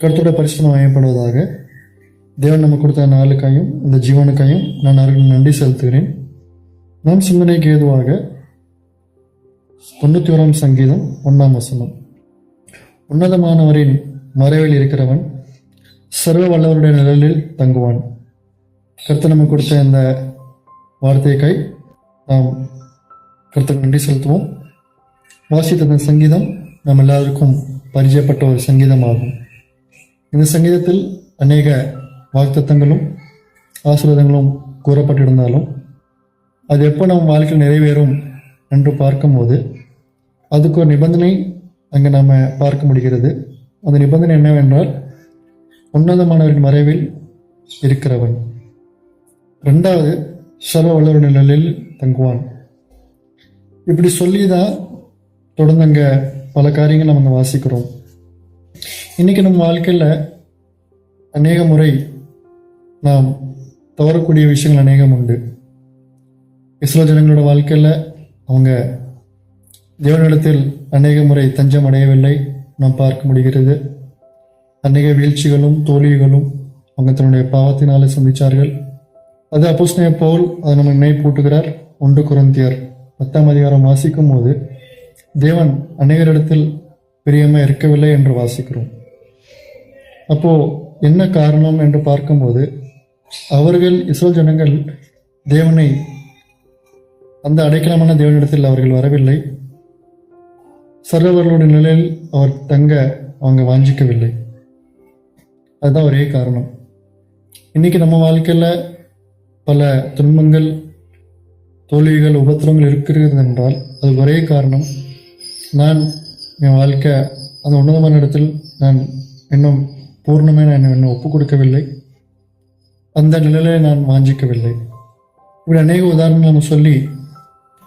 கருத்தோட பரிசுத்தம் வயப்படுவதாக தேவன் நம்ம கொடுத்த நாளுக்காயும் இந்த ஜீவனுக்காயும் நான் அவர்களுக்கு நன்றி செலுத்துகிறேன். நம் சிந்தனைக்கு ஏதுவாக தொண்ணூற்றி ஓராம் சங்கீதம் ஒன்றாம் வசனம். உன்னதமானவரின் மறைவில் இருக்கிறவன் சர்வ வல்லவருடைய நிழலில் தங்குவான். கருத்து நம்ம கொடுத்த இந்த வார்த்தைக்காய் நாம் கருத்துக்கு நன்றி செலுத்துவோம். வாசித்த சங்கீதம் நம்ம எல்லாருக்கும் பரிச்சயப்பட்ட ஒரு சங்கீதமாகும். இந்த சங்கீதத்தில் அநேக வாக்குத்தத்தங்களும் ஆசீர்வாதங்களும் கூறப்பட்டிருந்தாலும் அது எப்போ நம் வாழ்க்கையில் நிறைவேறும் என்று பார்க்கும்போது அதுக்கு ஒரு நிபந்தனை அங்கே நாம் பார்க்க முடிகிறது. அந்த நிபந்தனை என்னவென்றால் உன்னதமானவரின் மறைவில் இருக்கிறவன். ரெண்டாவது சர்வ வல்லவர் நிழலில் தங்குவான். இப்படி சொல்லி தான் தொடர்ந்து அங்கே பல காரியங்கள் நம்ம அங்கே வாசிக்கிறோம். இன்னைக்கு நம்ம வாழ்க்கையில் அநேக முறை நாம் தவறக்கூடிய விஷயங்கள் அநேகம் உண்டு. இஸ்ரோ ஜனங்களோட வாழ்க்கையில் அவங்க தேவனிடத்தில் அநேக முறை தஞ்சம் அடையவில்லை. நாம் பார்க்க முடிகிறது. அநேக வீழ்ச்சிகளும் தோல்விகளும் அவங்க தன்னுடைய பாவத்தினாலே சந்தித்தார்கள் அது அப்போஸ்னே போல் அதை நம்ம நினைப்பூட்டுகிறார். ஒன்று குரந்தியர் பத்தாம் அதிகாரம் வாசிக்கும் போது தேவன் அநேகரிடத்தில் பிரியமாக இருக்கவில்லை என்று வாசிக்கிறோம். அப்போது என்ன காரணம் என்று பார்க்கும்போது அவர்கள் இஸ்ரேல் ஜனங்கள் தேவனை அந்த அடைக்கலமான தேவனிடத்தில் அவர்கள் வரவில்லை. சர்வர்களுடைய நிலையில் அவர் தங்க அவங்க வாஞ்சிக்கவில்லை. அதுதான் ஒரே காரணம். இன்னைக்கு நம்ம வாழ்க்கையில் பல துன்பங்கள் தோல்விகள் உபத்திரங்கள் இருக்கிறது என்றால் அது ஒரே காரணம். நான் என் வாழ்க்கை அந்த உன்னதமான இடத்தில் நான் இன்னும் பூர்ணமே நான் இன்னும் ஒப்புக் கொடுக்கவில்லை அந்த நிலையில நான் வாஞ்சிக்கவில்லை. இப்படி அநேக உதாரணங்கள் சொல்லி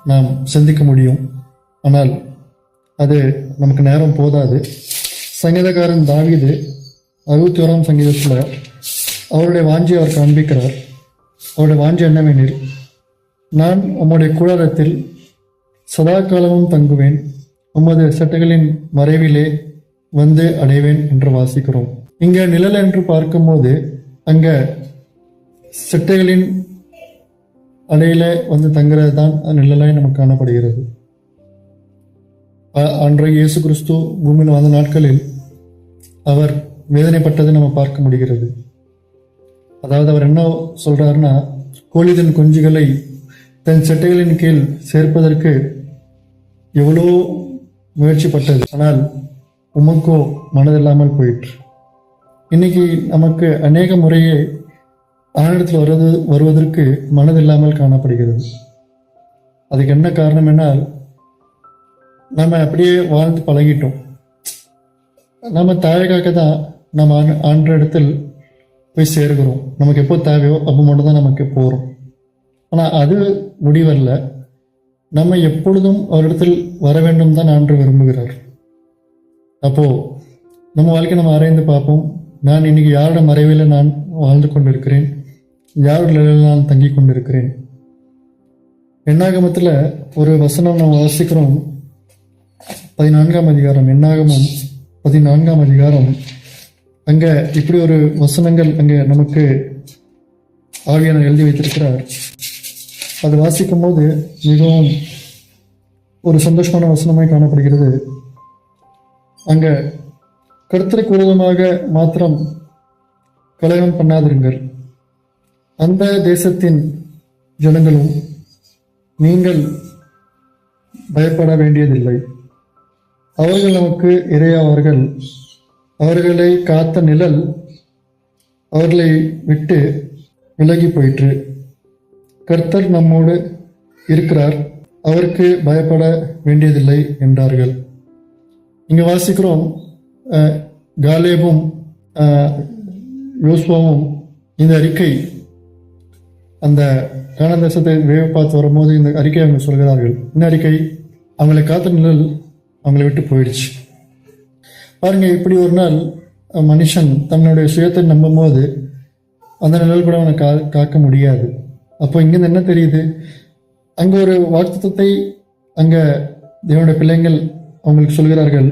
நாம் சிந்திக்க முடியும். ஆனால் அது நமக்கு நேரம் போதாது. சங்கீதக்காரன் தாவிது அறுபத்தி ஓராம் சங்கீதத்தில் அவருடைய வாஞ்சி அவர் காண்பிக்கிறார். அவருடைய வாஞ்சி என்னவெனில் நான் உம்முடைய கூடாரத்தில் சதா காலமும் தங்குவேன். உமது சட்டைகளின் மறைவிலே வந்து அடைவேன் என்று வாசிக்கிறோம். இங்க நிழல் என்று பார்க்கும்போது அங்க சிட்டைகளின் அடையில வந்து தங்குறது தான் நிழலாய் நமக்கு காணப்படுகிறது. அன்றைய இயேசு கிறிஸ்து பூமியில் வந்த நாட்களில் அவர் வேதனைப்பட்டதை நம்ம பார்க்க முடிகிறது. அதாவது அவர் என்ன சொல்றாருன்னா கோழி தன் குஞ்சுகளை தன் சட்டைகளின் கீழ் சேர்ப்பதற்கு எவ்வளோ முயற்சிப்பட்டது. ஆனால் உமக்கோ மனதில்லாமல் போயிற்று. இன்னைக்கு நமக்கு அநேக முறையே ஆனிடத்தில் வருவது வருவதற்கு மனதில்லாமல் காணப்படுகிறது. அதுக்கு என்ன காரணம் என்னால் நம்ம அப்படியே வாழ்ந்து பழகிட்டோம். நம்ம தேவைக்காக தான் நம்ம ஆண் ஆண்ட இடத்தில் போய் சேர்கிறோம். நமக்கு எப்போ தேவையோ அப்போ மட்டும் தான் நமக்கு போகிறோம் ஆனால் அது முடிவல்ல. நம்ம எப்பொழுதும் அவரிடத்தில் வர வேண்டும் தான் ஆண்டு விரும்புகிறார். அப்போ நம்ம வாழ்க்கை நம்ம ஆராய்ந்து பார்ப்போம். நான் இன்னைக்கு யாரோட மறைவில் நான் வாழ்ந்து கொண்டிருக்கிறேன்? யாரோட நிலையில் நான் தங்கி கொண்டிருக்கிறேன்? எண்ணாகமத்தில் ஒரு வசனம் நம்ம வாசிக்கிறோம். பதினான்காம் அதிகாரம் எண்ணாகமம் பதினான்காம் அதிகாரம். அங்கே இப்படி ஒரு வசனங்கள் அங்கே நமக்கு ஆவியான எழுதி வைத்திருக்கிறார். அது வாசிக்கும் போது மிகவும் ஒரு சந்தோஷமான வசனமாய் காணப்படுகிறது. அங்க கருத்தருக்கு விரோதமாக மாத்திரம் கலகம் பண்ணாதிருங்கள். அந்த தேசத்தின் ஜனங்களும் நீங்கள் பயப்பட வேண்டியதில்லை. அவர்கள் நமக்கு இரையாவார்கள். அவர்களை காத்த நிழல் அவர்களை விட்டு விலகி போயிற்று. கர்த்தர் நம்மோடு இருக்கிறார். அவருக்கு பயப்பட வேண்டியதில்லை என்றார்கள். இங்கே வாசிக்கிறோம் காலேபும் அஹ், யோசுவாவும் இந்த அறிக்கை அந்த கான தேசத்தை வேவு பார்த்து வரும்போது இந்த அறிக்கை அவங்க சொல்கிறார்கள். இந்த அறிக்கை அவங்களை காத்த நிழல் அவங்களை விட்டு போயிடுச்சு. பாருங்க இப்படி ஒரு நாள் மனுஷன் தன்னுடைய சுயத்தை நம்பும்போது அந்த நிழல் கூட அவனை கா காக்க முடியாது. அப்போ இங்கிருந்து என்ன தெரியுது? அங்க ஒரு வாக்குத்தத்தை அங்க தேவனுடைய பிள்ளைங்கள் அவங்களுக்கு சொல்கிறார்கள்.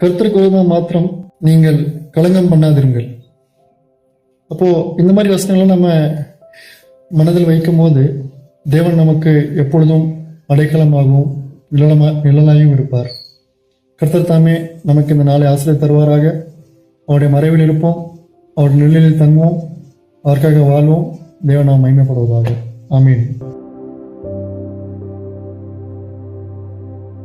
கர்த்தருக்கு விரோதமாக மாத்திரம் நீங்கள் களங்கம் பண்ணாதிருங்கள். அப்போ இந்த மாதிரி வசனங்கள்லாம் நம்ம மனதில் வைக்கும்போது தேவன் நமக்கு எப்பொழுதும் அடைக்கலமாகவும் நிழலமா நிழலாயும் இருப்பார். கர்த்தர் தாமே நமக்கு இந்த நாளை ஆசிரியர் தருவாராக. அவருடைய மறைவில் இருப்போம். அவருடைய நிழலில் தங்குவோம். அவருக்காக வாழ்வோம். தேவனா நாம் மகிமைப்படுவதாக. ஆமீன்.